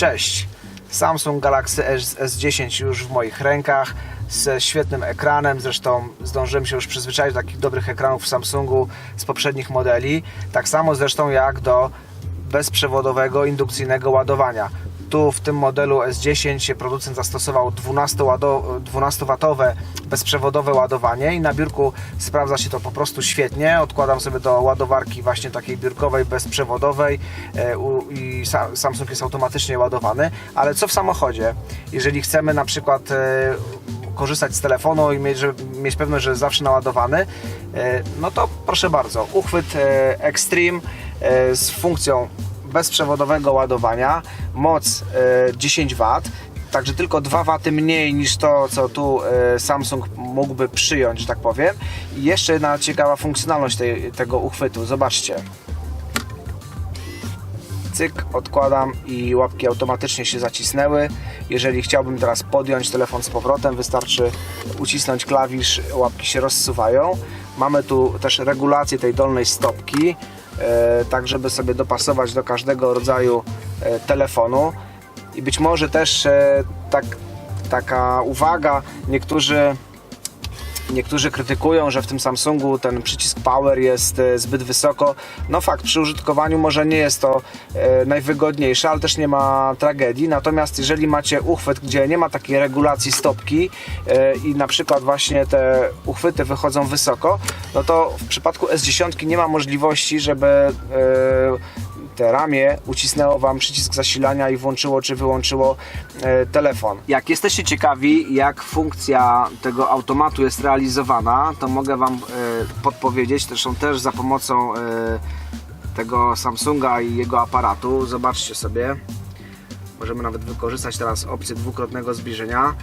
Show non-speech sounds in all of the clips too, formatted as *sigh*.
Cześć! Samsung Galaxy S- S10 już w moich rękach ze świetnym ekranem, zresztą zdążyłem się już przyzwyczaić do takich dobrych ekranów w Samsungu z poprzednich modeli, tak samo zresztą jak do bezprzewodowego indukcyjnego ładowania. Tu w tym modelu S10 producent zastosował 12-watowe bezprzewodowe ładowanie i na biurku sprawdza się to po prostu świetnie. Odkładam sobie do ładowarki właśnie takiej biurkowej, bezprzewodowej e, i sa- Samsung jest automatycznie ładowany. Ale co w samochodzie? Jeżeli chcemy na przykład e, korzystać z telefonu i mieć, mieć pewność, że jest zawsze naładowany, e, no to proszę bardzo, uchwyt Extreme z funkcją bezprzewodowego ładowania, moc e, 10 W, także tylko 2 W mniej niż to, co tu e, Samsung mógłby przyjąć, że tak powiem. I jeszcze jedna ciekawa funkcjonalność tej, tego uchwytu, zobaczcie. Cyk, odkładam i łapki automatycznie się zacisnęły. Jeżeli chciałbym teraz podjąć telefon z powrotem, wystarczy ucisnąć klawisz, łapki się rozsuwają. Mamy tu też regulację tej dolnej stopki, e, tak żeby sobie dopasować do każdego rodzaju e, telefonu. I być może też e, tak, taka uwaga, niektórzy Niektórzy krytykują, że w tym Samsungu ten przycisk Power jest e, zbyt wysoko. No fakt, przy użytkowaniu może nie jest to e, najwygodniejsze, ale też nie ma tragedii. Natomiast jeżeli macie uchwyt, gdzie nie ma takiej regulacji stopki e, i na przykład właśnie te uchwyty wychodzą wysoko, no to w przypadku S10 nie ma możliwości, żeby te ramię ucisnęło Wam przycisk zasilania i włączyło czy wyłączyło e, telefon. Jak jesteście ciekawi, jak funkcja tego automatu jest realizowana, to mogę Wam e, podpowiedzieć, zresztą też za pomocą e, tego Samsunga i jego aparatu. Zobaczcie sobie. Możemy nawet wykorzystać teraz opcję dwukrotnego zbliżenia.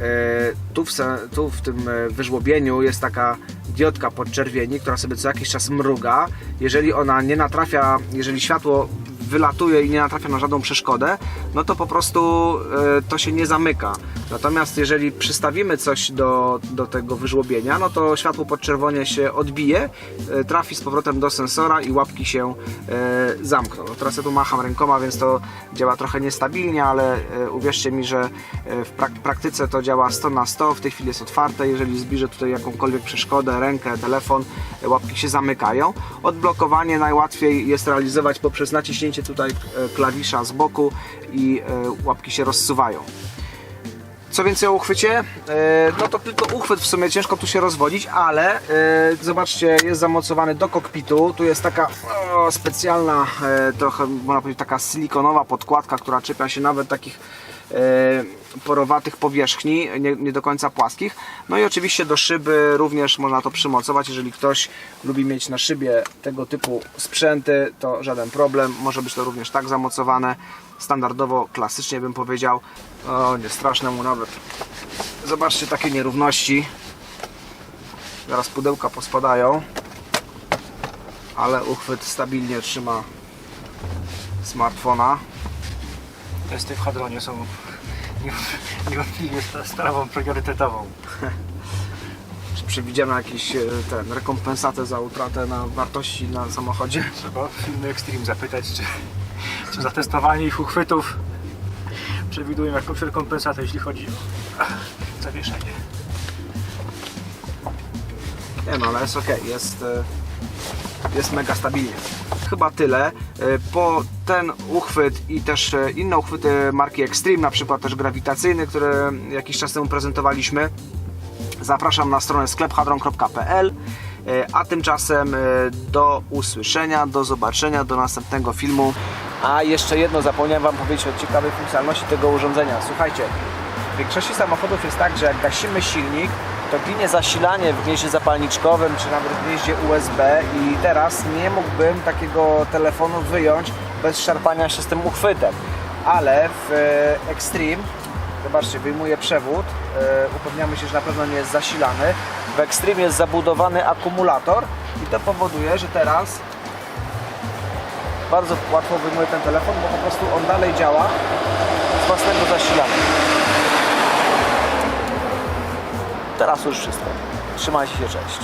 E, tu w, tu w tym e, wyżłobieniu jest taka diodka podczerwieni, która sobie co jakiś czas mruga. Jeżeli ona nie natrafia, jeżeli światło wylatuje i nie natrafia na żadną przeszkodę, no to po prostu e, to się nie zamyka. Natomiast jeżeli przystawimy coś do, do tego wyżłobienia, no to światło podczerwonie się odbije, e, trafi z powrotem do sensora i łapki się e, zamkną. No teraz ja tu macham rękoma, więc to działa trochę niestabilnie, ale uwierzcie mi, że w prak- praktyce to działa 100 na 100. W tej chwili jest otwarte. Jeżeli zbliżę tutaj jakąkolwiek przeszkodę, rękę, telefon, łapki się zamykają. Odblokowanie najłatwiej jest realizować poprzez naciśnięcie tutaj e, klawisza z boku i e, łapki się rozsuwają. Co więcej o uchwycie? E, No to tylko uchwyt w sumie ciężko tu się rozwodzić, ale zobaczcie, jest zamocowany do kokpitu. Tu jest taka o, specjalna, trochę można powiedzieć taka silikonowa podkładka, która czepia się nawet takich porowatych powierzchni, nie, nie do końca płaskich. No i oczywiście do szyby również można to przymocować. Jeżeli ktoś lubi mieć na szybie tego typu sprzęty, to żaden problem. Może być to również tak zamocowane. Standardowo, klasycznie bym powiedział. O, nie straszne mu nawet. Zobaczcie takie nierówności. Zaraz pudełka pospadają. Ale uchwyt stabilnie trzyma smartfona. Testy w hadronie są *laughs* niewątpliwie sta- sprawą priorytetową. Czy przewidziano jakieś e, ten, rekompensatę za utratę na wartości na samochodzie? Trzeba firmy Extreme zapytać, czy, czy za testowanie ich uchwytów przewidują jakąś rekompensatę, jeśli chodzi o *laughs* zawieszenie. Nie no, ale jest ok, jest, e, jest mega stabilnie. Chyba tyle. E, Po ten uchwyt i też e, inne uchwyty marki Extreme, na przykład też grawitacyjny, które jakiś czas temu prezentowaliśmy, zapraszam na stronę sklephadron.pl. E, A tymczasem do usłyszenia, do zobaczenia, do następnego filmu. A jeszcze jedno zapomniałem Wam powiedzieć o ciekawej funkcjonalności tego urządzenia. Słuchajcie, w większości samochodów jest tak, że jak gasimy silnik, to ginie zasilanie w gnieździe zapalniczkowym, czy nawet w gnieździe USB i teraz nie mógłbym takiego telefonu wyjąć bez szarpania się z tym uchwytem. Ale w e, Extreme, zobaczcie, wyjmuję przewód, e, upewniamy się, że na pewno nie jest zasilany. W Extreme jest zabudowany akumulator i to powoduje, że teraz bardzo łatwo wyjmuję ten telefon, bo po prostu on dalej działa z własnego zasilania. Teraz już wszystko. Trzymajcie się, cześć.